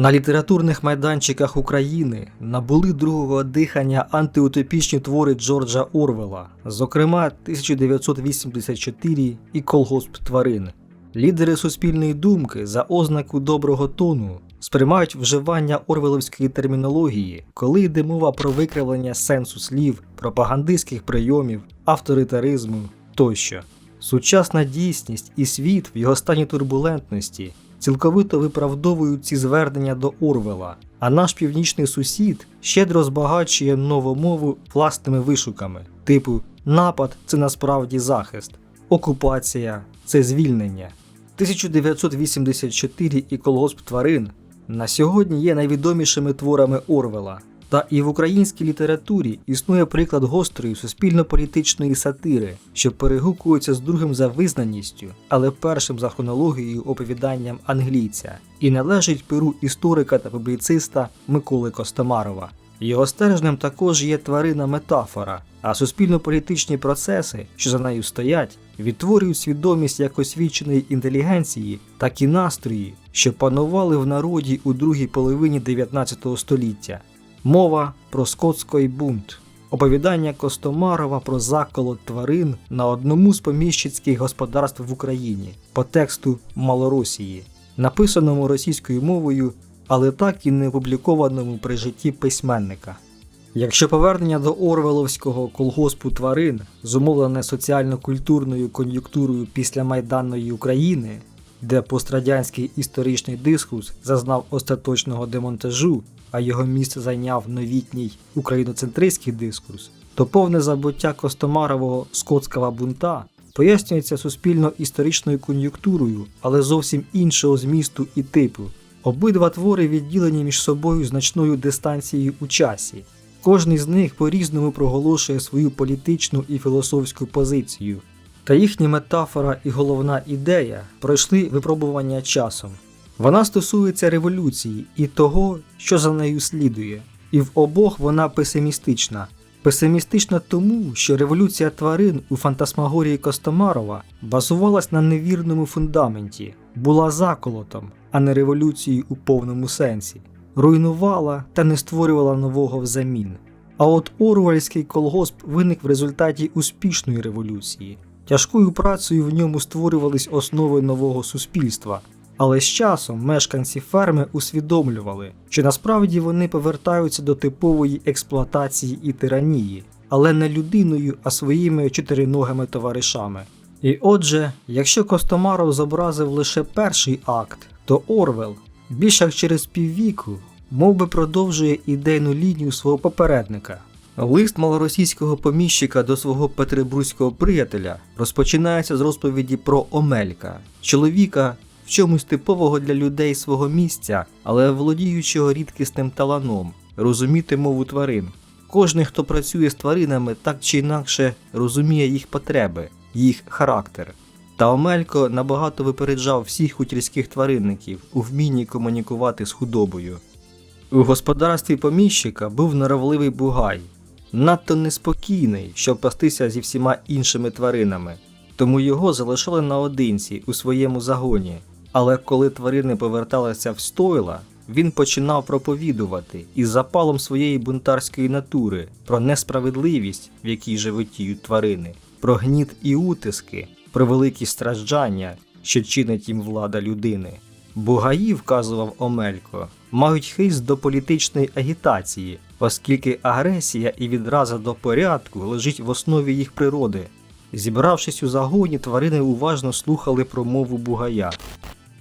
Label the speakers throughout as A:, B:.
A: На літературних майданчиках України набули другого дихання антиутопічні твори Джорджа Орвела, зокрема 1984 і Колгосп тварин. Лідери суспільної думки за ознаку доброго тону сприймають вживання орвеловської термінології, коли йде мова про викривлення сенсу слів, пропагандистських прийомів, авторитаризму тощо. Сучасна дійсність і світ в його стані турбулентності цілковито виправдовують ці звернення до Орвела, а наш північний сусід щедро збагачує новомову власними вишуками, типу напад це насправді захист, окупація це звільнення. 1984 і колгосп тварин на сьогодні є найвідомішими творами Орвела. Та і в українській літературі існує приклад гострої суспільно-політичної сатири, що перегукується з другим за визнаністю, але першим за хронологією оповіданням англійця, і належить перу історика та публіциста Миколи Костомарова. Його стержнем також є тварина метафора, а суспільно-політичні процеси, що за нею стоять, відтворюють свідомість як освіченої інтелігенції, так і настрої, що панували в народі у другій половині 19 століття. Мова про скотський бунт, оповідання Костомарова про заколот тварин на одному з поміщицьких господарств в Україні по тексту Малоросії, написаному російською мовою, але так і не опублікованому при житті письменника. Якщо повернення до Орвеловського колгоспу тварин зумовлене соціально-культурною кон'юнктурою після майданної України, де пострадянський історичний дискурс зазнав остаточного демонтажу, а його місце зайняв новітній україноцентристський дискурс, то повне забуття Костомарового скотського бунта пояснюється суспільно-історичною кон'юнктурою, але зовсім іншого змісту і типу. Обидва твори відділені між собою значною дистанцією у часі. Кожний з них по-різному проголошує свою політичну і філософську позицію, та їхня метафора і головна ідея пройшли випробування часом. Вона стосується революції і того, що за нею слідує, і в обох вона песимістична. Песимістична тому, що революція тварин у фантасмагорії Костомарова базувалась на невірному фундаменті, була заколотом, а не революцією у повному сенсі, руйнувала та не створювала нового взамін. А от Орвальський колгосп виник в результаті успішної революції. Тяжкою працею в ньому створювались основи нового суспільства. Але з часом мешканці ферми усвідомлювали, що насправді вони повертаються до типової експлуатації і тиранії, але не людиною, а своїми чотириногими товаришами. І отже, якщо Костомаров зобразив лише перший акт, то Орвел, більш як через піввіку, мов би продовжує ідейну лінію свого попередника. Лист малоросійського поміщика до свого петербурзького приятеля розпочинається з розповіді про Омелька, чоловіка, в чомусь типового для людей свого місця, але володіючого рідкісним таланом розуміти мову тварин. Кожний, хто працює з тваринами, так чи інакше розуміє їх потреби, їх характер. Та Омелько набагато випереджав всіх хутірських тваринників у вмінні комунікувати з худобою. У господарстві поміщика був норовливий бугай, надто неспокійний, щоб пастися зі всіма іншими тваринами, тому його залишали наодинці у своєму загоні. Але коли тварини поверталися в стойла, він починав проповідувати із запалом своєї бунтарської натури про несправедливість, в якій животіють тварини, про гніт і утиски, про великі страждання, що чинить їм влада людини. Бугаї, вказував Омелько, мають хист до політичної агітації, оскільки агресія і відраза до порядку лежить в основі їх природи. Зібравшись у загоні, тварини уважно слухали про мову бугая.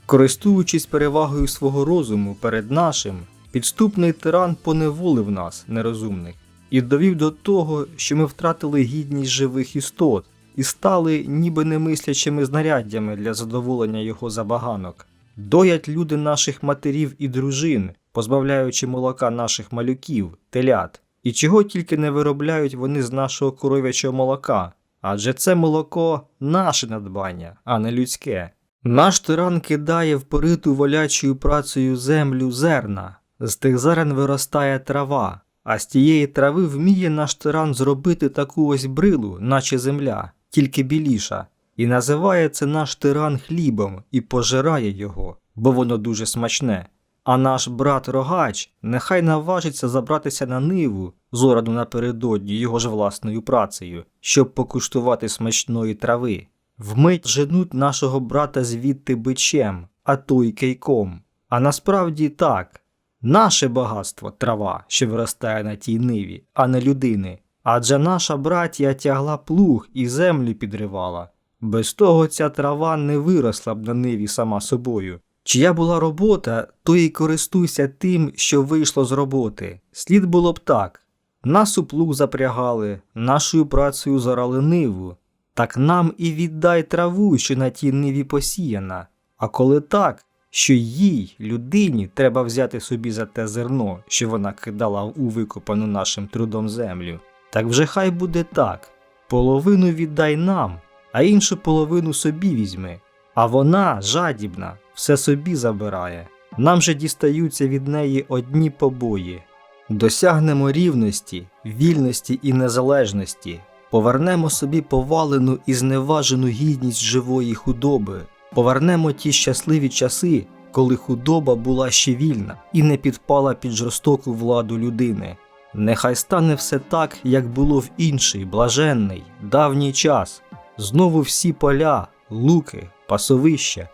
A: Користуючись перевагою свого розуму перед нашим, підступний тиран поневолив нас, нерозумних, і довів до того, що ми втратили гідність живих істот і стали ніби немислячими знаряддями для задоволення його забаганок. Доять люди наших матерів і дружин, позбавляючи молока наших малюків, телят, і чого тільки не виробляють вони з нашого коров'ячого молока, адже це молоко наше надбання, а не людське. Наш тиран кидає в пориту волячою працею землю зерна, з тих зерен виростає трава, а з тієї трави вміє наш тиран зробити таку ось брилу, наче земля, тільки біліша, і називає це наш тиран хлібом і пожирає його, бо воно дуже смачне. А наш брат Рогач нехай наважиться забратися на ниву, зорану напередодні його ж власною працею, щоб покуштувати смачної трави. Вмить женуть нашого брата звідти бичем, а то й кийком. А насправді так. Наше багатство трава, що виростає на тій ниві, а не людини. Адже наша братія тягла плуг і землю підривала. Без того ця трава не виросла б на ниві сама собою. Чия була робота, то й користуйся тим, що вийшло з роботи. Слід було б так. Нас у плуг запрягали, нашою працею зарали ниву. Так нам і віддай траву, що на тій ниві посіяна. А коли так, що їй, людині, треба взяти собі за те зерно, що вона кидала у викопану нашим трудом землю, так вже хай буде так. Половину віддай нам, а іншу половину собі візьми. А вона, жадібна, все собі забирає. Нам же дістаються від неї одні побої. Досягнемо рівності, вільності і незалежності, повернемо собі повалену і зневажену гідність живої худоби, повернемо ті щасливі часи, коли худоба була ще вільна і не підпала під жорстоку владу людини. Нехай стане все так, як було в інший, блаженний, давній час. Знову всі поля, луки, пасовища,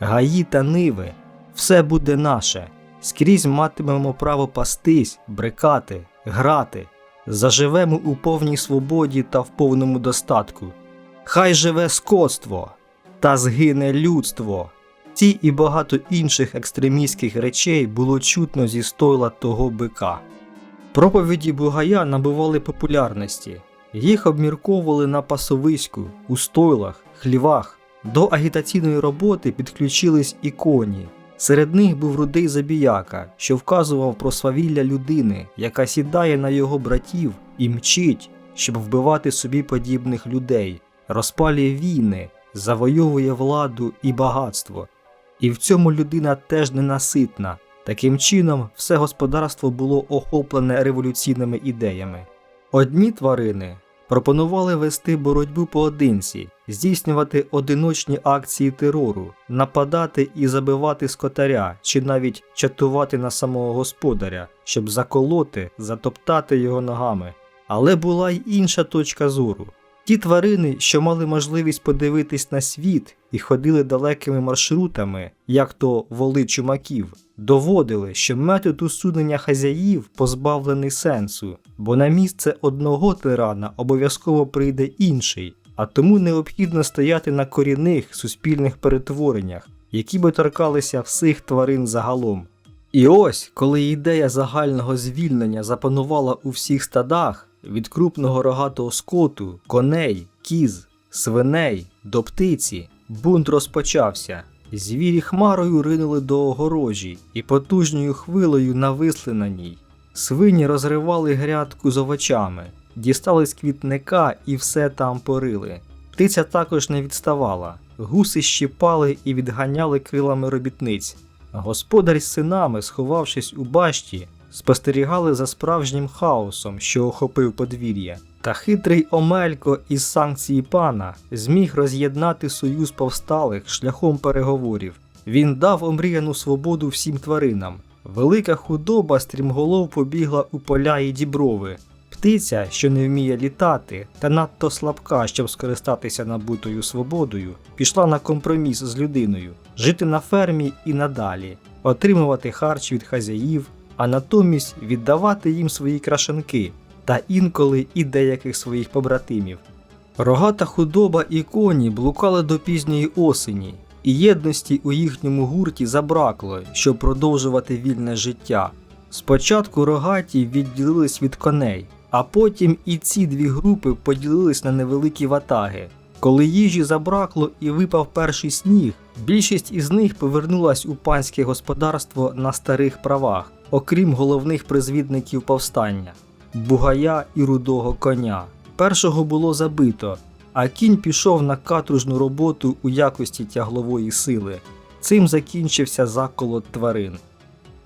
A: гаї та ниви, все буде наше. Скрізь матимемо право пастись, брикати, грати, заживемо у повній свободі та в повному достатку. Хай живе скотство, та згине людство. Ті і багато інших екстремістських речей було чутно зі стойла того бика. Проповіді Бугая набували популярності. Їх обмірковували на пасовиську, у стойлах, хлівах. До агітаційної роботи підключились і коні. Серед них був рудий забіяка, що вказував про свавілля людини, яка сідає на його братів і мчить, щоб вбивати собі подібних людей, розпалює війни, завойовує владу і багатство. І в цьому людина теж ненаситна. Таким чином, все господарство було охоплене революційними ідеями. Одні тварини пропонували вести боротьбу поодинці, здійснювати одиночні акції терору, нападати і забивати скотаря, чи навіть чатувати на самого господаря, щоб заколоти, затоптати його ногами. Але була й інша точка зору. Ті тварини, що мали можливість подивитись на світ і ходили далекими маршрутами, як то воли чумаків, доводили, що метод усунення хазяїв позбавлений сенсу, бо на місце одного тирана обов'язково прийде інший, а тому необхідно стояти на корінних суспільних перетвореннях, які би торкалися всіх тварин загалом. І ось, коли ідея загального звільнення запанувала у всіх стадах, від крупного рогатого скоту, коней, кіз, свиней до птиці, бунт розпочався. Звірі хмарою ринули до огорожі і потужною хвилею нависли на ній. Свині розривали грядку з овочами, дістали з квітника і все там порили. Птиця також не відставала, гуси щіпали і відганяли крилами робітниць. Господар з синами, сховавшись у башті, спостерігали за справжнім хаосом, що охопив подвір'я. Та хитрий Омелько із санкції пана зміг роз'єднати союз повсталих шляхом переговорів. Він дав омріяну свободу всім тваринам. Велика худоба стрімголов побігла у поля і діброви. Птиця, що не вміє літати, та надто слабка, щоб скористатися набутою свободою, пішла на компроміс з людиною, жити на фермі і надалі, отримувати харч від хазяїв, а натомість віддавати їм свої крашанки та інколи і деяких своїх побратимів. Рогата худоба і коні блукали до пізньої осені, і єдності у їхньому гурті забракло, щоб продовжувати вільне життя. Спочатку рогаті відділились від коней, а потім і ці дві групи поділились на невеликі ватаги. Коли їжі забракло і випав перший сніг, більшість із них повернулась у панське господарство на старих правах, окрім головних призвідників повстання бугая і рудого коня. Першого було забито, а кінь пішов на каторжну роботу у якості тяглової сили. Цим закінчився заколот тварин.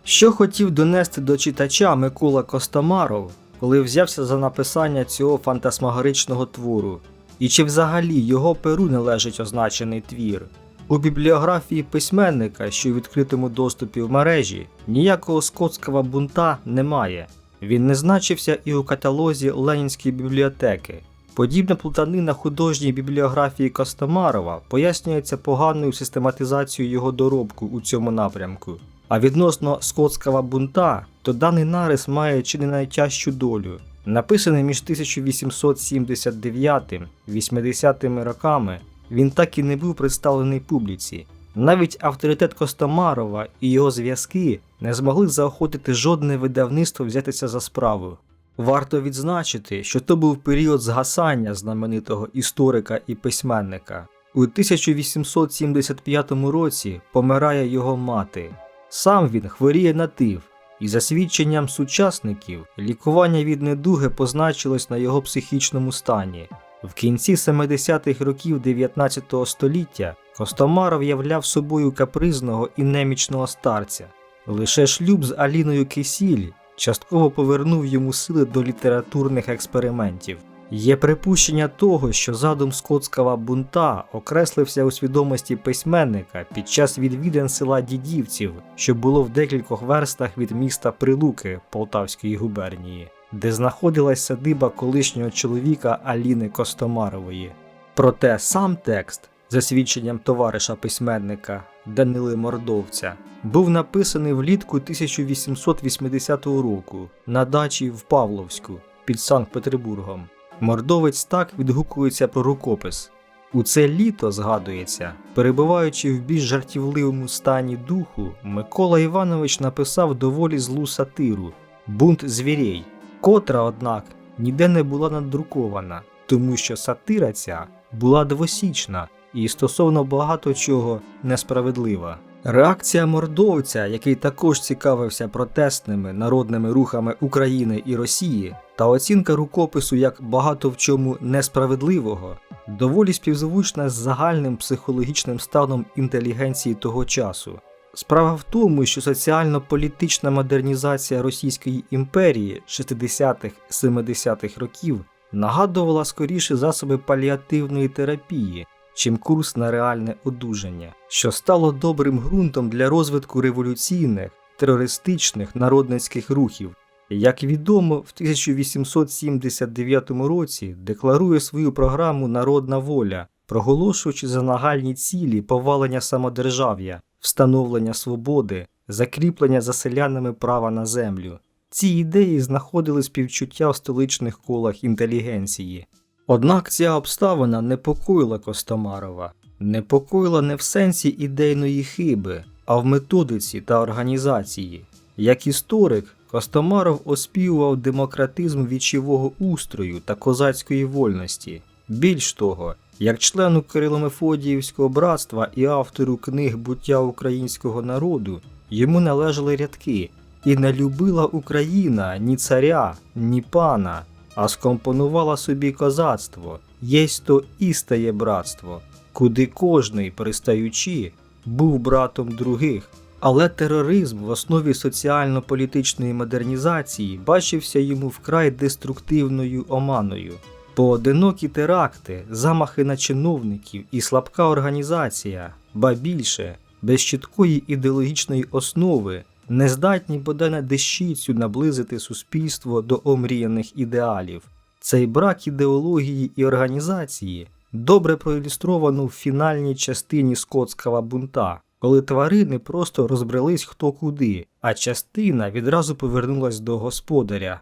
A: Що хотів донести до читача Микола Костомаров, коли взявся за написання цього фантасмагоричного твору, і чи взагалі його перу належить означений твір? У бібліографії письменника, що у відкритому доступі в мережі, ніякого скотського бунта немає. Він не значився і у каталозі Ленінської бібліотеки. Подібна плутанина художньої бібліографії Костомарова пояснюється поганою систематизацією його доробку у цьому напрямку. А відносно скотського бунта, то даний нарис має чи не найтяжчу долю. Написаний між 1879-80 роками, він так і не був представлений публіці. Навіть авторитет Костомарова і його зв'язки не змогли заохотити жодне видавництво взятися за справу. Варто відзначити, що то був період згасання знаменитого історика і письменника. У 1875 році помирає його мати. Сам він хворіє на тиф, і за свідченням сучасників, лікування від недуги позначилось на його психічному стані. В кінці 70-х років 19 століття Костомаров являв собою капризного і немічного старця. Лише шлюб з Аліною Кисіль частково повернув йому сили до літературних експериментів. Є припущення того, що задум скотського бунта окреслився у свідомості письменника під час відвідин села Дідівців, що було в декількох верстах від міста Прилуки Полтавської губернії, де знаходилась садиба колишнього чоловіка Аліни Костомарової. Проте сам текст, за свідченням товариша письменника Данили Мордовця, був написаний влітку 1880 року на дачі в Павловську під Санкт-Петербургом. Мордовець так відгукується про рукопис. У це літо, згадується, перебуваючи в більш жартівливому стані духу, Микола Іванович написав доволі злу сатиру Бунт звірей, котра, однак, ніде не була надрукована, тому що сатира ця була двосічна і стосовно багато чого несправедлива. Реакція мордовця, який також цікавився протестними народними рухами України і Росії, та оцінка рукопису як багато в чому несправедливого, доволі співзвучна з загальним психологічним станом інтелігенції того часу. Справа в тому, що соціально-політична модернізація Російської імперії 60-х-70-х років нагадувала скоріше засоби паліативної терапії, чим курс на реальне одужання, що стало добрим ґрунтом для розвитку революційних, терористичних народницьких рухів. Як відомо, в 1879 році декларує свою програму Народна воля, проголошуючи за нагальні цілі повалення самодержав'я, встановлення свободи, закріплення за селянами права на землю. Ці ідеї знаходили співчуття в столичних колах інтелігенції. Однак ця обставина непокоїла Костомарова, непокоїла не в сенсі ідейної хиби, а в методиці та організації. Як історик, Костомаров оспівував демократизм вічового устрою та козацької вольності. Більш того, як члену Кирило-Мефодіївського братства і автору книг буття українського народу, йому належали рядки і не любила Україна ні царя, ні пана, а скомпонувала собі козацтво, єсть то істає братство, куди кожний, пристаючи, був братом других. Але тероризм в основі соціально-політичної модернізації бачився йому вкрай деструктивною оманою. Поодинокі теракти, замахи на чиновників і слабка організація, ба більше, без чіткої ідеологічної основи, не здатні бодай на дещицю наблизити суспільство до омріяних ідеалів. Цей брак ідеології і організації добре проілюстровано в фінальній частині скотського бунта, коли тварини просто розбрелись хто куди, а частина відразу повернулась до господаря.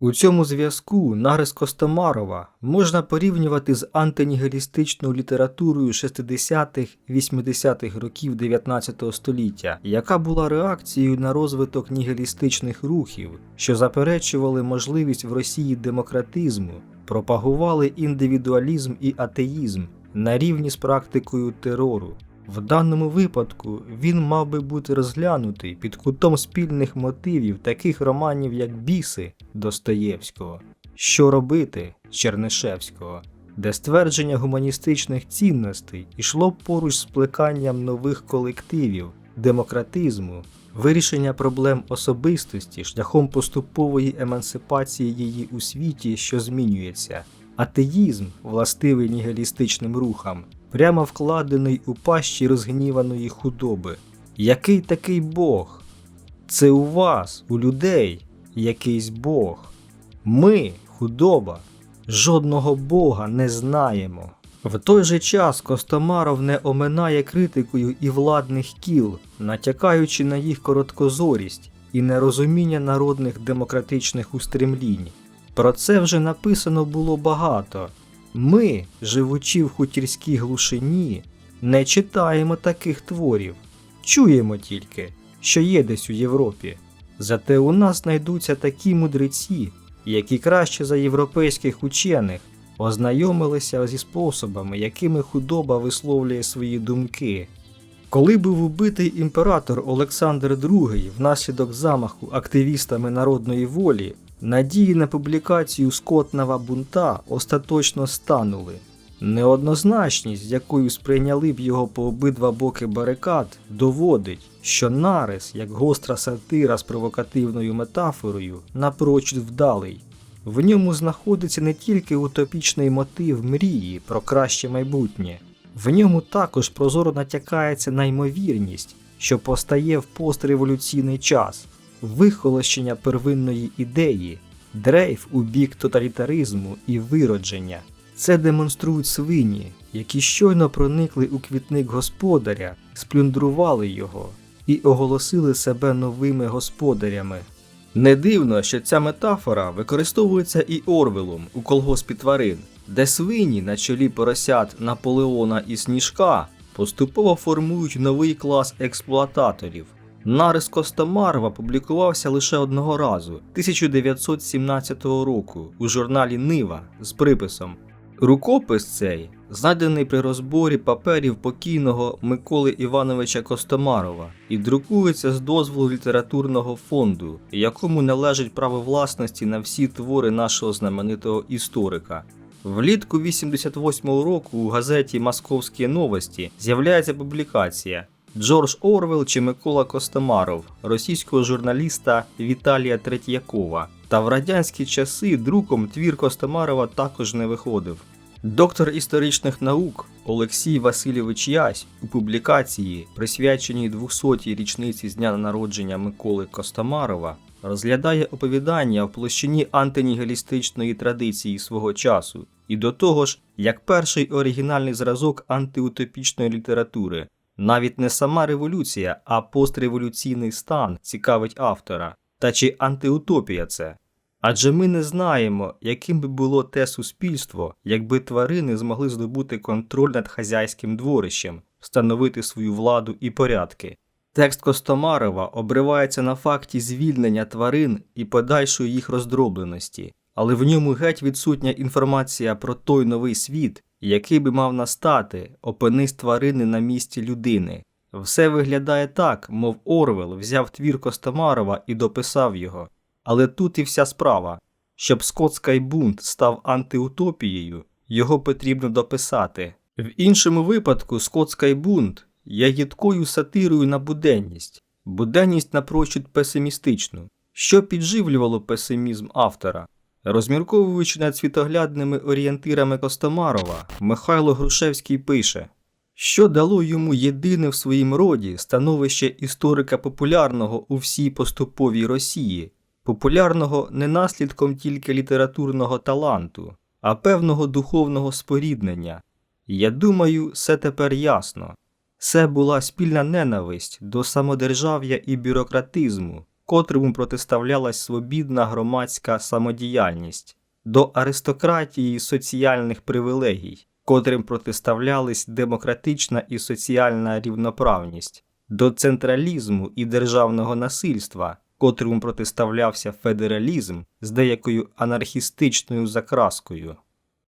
A: У цьому зв'язку нарис Костомарова можна порівнювати з антинігілістичною літературою 60-х-80-х років 19 століття, яка була реакцією на розвиток нігілістичних рухів, що заперечували можливість в Росії демократизму, пропагували індивідуалізм і атеїзм на рівні з практикою терору. В даному випадку він мав би бути розглянутий під кутом спільних мотивів таких романів, як Біси Достоєвського, Що робити Чернишевського, де ствердження гуманістичних цінностей йшло поруч з плеканням нових колективів, демократизму, вирішення проблем особистості шляхом поступової емансипації її у світі, що змінюється. Атеїзм, властивий нігілістичним рухам, прямо вкладений у пащі розгніваної худоби. Який такий Бог? Це у вас, у людей, якийсь Бог. Ми, худоба, жодного Бога не знаємо. В той же час Костомаров не оминає критикою і владних кіл, натякаючи на їх короткозорість і нерозуміння народних демократичних устремлінь. Про це вже написано було багато. Ми, живучи в хутірській глушині, не читаємо таких творів, чуємо тільки, що є десь у Європі. Зате у нас знайдуться такі мудреці, які краще за європейських учених ознайомилися зі способами, якими худоба висловлює свої думки. Коли був убитий імператор Олександр II внаслідок замаху активістами народної волі, надії на публікацію скотного бунта остаточно станули. Неоднозначність, з якою сприйняли б його по обидва боки барикад, доводить, що нарис, як гостра сатира з провокативною метафорою, напрочуд вдалий. В ньому знаходиться не тільки утопічний мотив мрії про краще майбутнє, в ньому також прозоро натякається на ймовірність, що постає в постреволюційний час, вихолощення первинної ідеї, дрейф у бік тоталітаризму і виродження. Це демонструють свині, які щойно проникли у квітник господаря, сплюндрували його і оголосили себе новими господарями. Не дивно, що ця метафора використовується і Орвелом у колгоспі тварин, де свині на чолі поросят Наполеона і Сніжка поступово формують новий клас експлуататорів. Нарис Костомарова публікувався лише одного разу 1917 року у журналі Нива з приписом Рукопис цей знайдений при розборі паперів покійного Миколи Івановича Костомарова і друкується з дозволу літературного фонду, якому належить право власності на всі твори нашого знаменитого історика. Влітку 88-го року у газеті Московські новості з'являється публікація Джордж Орвел чи Микола Костомаров, російського журналіста Віталія Третьякова. Та в радянські часи друком твір Костомарова також не виходив. Доктор історичних наук Олексій Васильович Ясь у публікації, присвяченій 200-й річниці з дня народження Миколи Костомарова, розглядає оповідання в площині антинігілістичної традиції свого часу, і до того ж, як перший оригінальний зразок антиутопічної літератури. Навіть не сама революція, а постреволюційний стан цікавить автора. Та чи антиутопія це? Адже ми не знаємо, яким би було те суспільство, якби тварини змогли здобути контроль над хазяйським дворищем, встановити свою владу і порядки. Текст Костомарова обривається на факті звільнення тварин і подальшої їх роздробленості, але в ньому геть відсутня інформація про той новий світ, який би мав настати, опинись тварини на місці людини. Все виглядає так, мов Орвел взяв твір Костомарова і дописав його. Але тут і вся справа. Щоб скотський бунт став антиутопією, його потрібно дописати. В іншому випадку скотський бунт є їдкою сатирою на буденність, буденність напрочуд песимістичну, що підживлювало песимізм автора. Розмірковуючи над світоглядними орієнтирами Костомарова, Михайло Грушевський пише, що дало йому єдине в своїм роді становище історика популярного у всій поступовій Росії, популярного не наслідком тільки літературного таланту, а певного духовного споріднення. Я думаю, все тепер ясно. Це була спільна ненависть до самодержав'я і бюрократизму, котрому протиставлялась свобідна громадська самодіяльність, до аристократії соціальних привілегій, котрим протиставлялись демократична і соціальна рівноправність, до централізму і державного насильства, котрому протиставлявся федералізм з деякою анархістичною закраскою.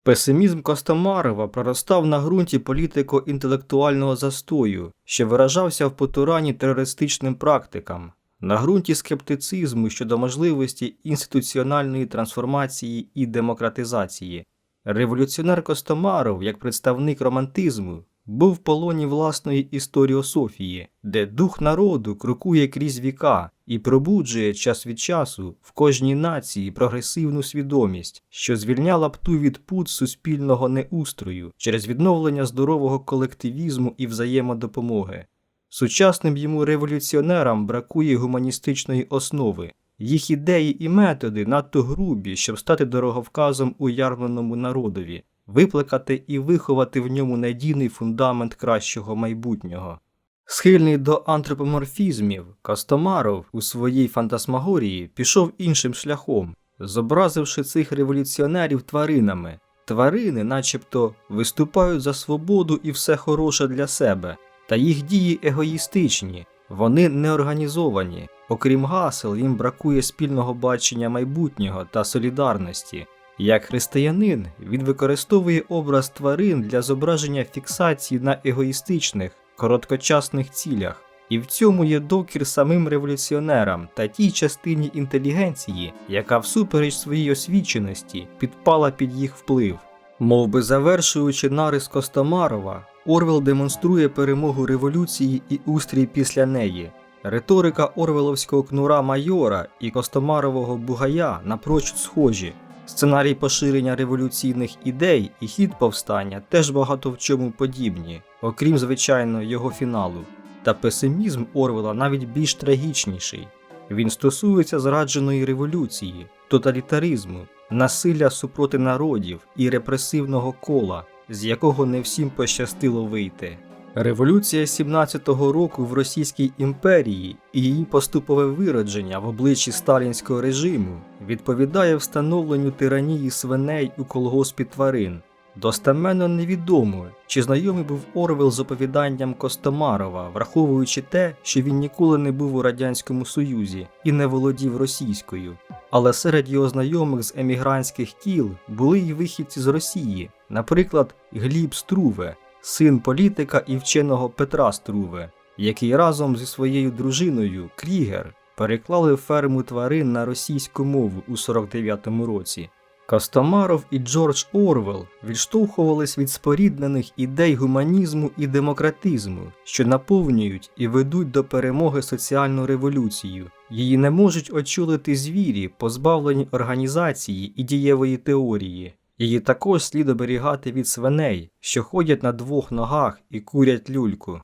A: Песимізм Костомарова проростав на ґрунті політико-інтелектуального застою, що виражався в потуранні терористичним практикам, на ґрунті скептицизму щодо можливості інституціональної трансформації і демократизації. Революціонер Костомаров, як представник романтизму, був в полоні власної історіософії, де дух народу крокує крізь віка і пробуджує час від часу в кожній нації прогресивну свідомість, що звільняла б ту від пут суспільного неустрою через відновлення здорового колективізму і взаємодопомоги. Сучасним йому революціонерам бракує гуманістичної основи. Їх ідеї і методи надто грубі, щоб стати дороговказом уявленому народові, викликати і виховати в ньому надійний фундамент кращого майбутнього. Схильний до антропоморфізмів, Костомаров у своїй фантасмагорії пішов іншим шляхом, зобразивши цих революціонерів тваринами. Тварини, начебто, виступають за свободу і все хороше для себе, та їх дії егоїстичні, вони неорганізовані. Окрім гасел, їм бракує спільного бачення майбутнього та солідарності. Як християнин, він використовує образ тварин для зображення фіксації на егоїстичних, короткочасних цілях, і в цьому є докір самим революціонерам та тій частині інтелігенції, яка всупереч своїй освіченості підпала під їх вплив. Мов би завершуючи нарис Костомарова, Орвел демонструє перемогу революції і устрій після неї. Риторика Орвеловського кнура майора і Костомарового бугая напрочуд схожі. Сценарій поширення революційних ідей і хід повстання теж багато в чому подібні, окрім звичайно його фіналу. Та песимізм Орвела навіть більш трагічніший. Він стосується зрадженої революції, тоталітаризму, насилля супроти народів і репресивного кола, з якого не всім пощастило вийти. Революція 17-го року в Російській імперії і її поступове виродження в обличчі сталінського режиму відповідає встановленню тиранії свиней у колгоспі тварин. Достеменно невідомо, чи знайомий був Орвел з оповіданням Костомарова, враховуючи те, що він ніколи не був у Радянському Союзі і не володів російською. Але серед його знайомих з емігрантських кіл були й вихідці з Росії, наприклад, Гліб Струве, син політика і вченого Петра Струве, який разом зі своєю дружиною Крігер переклали ферму тварин на російську мову у 49-му році. Костомаров і Джордж Орвел відштовхувались від споріднених ідей гуманізму і демократизму, що наповнюють і ведуть до перемоги соціальну революцію. Її не можуть очолити звірі, позбавлені організації і дієвої теорії. Її також слід оберігати від свиней, що ходять на двох ногах і курять люльку.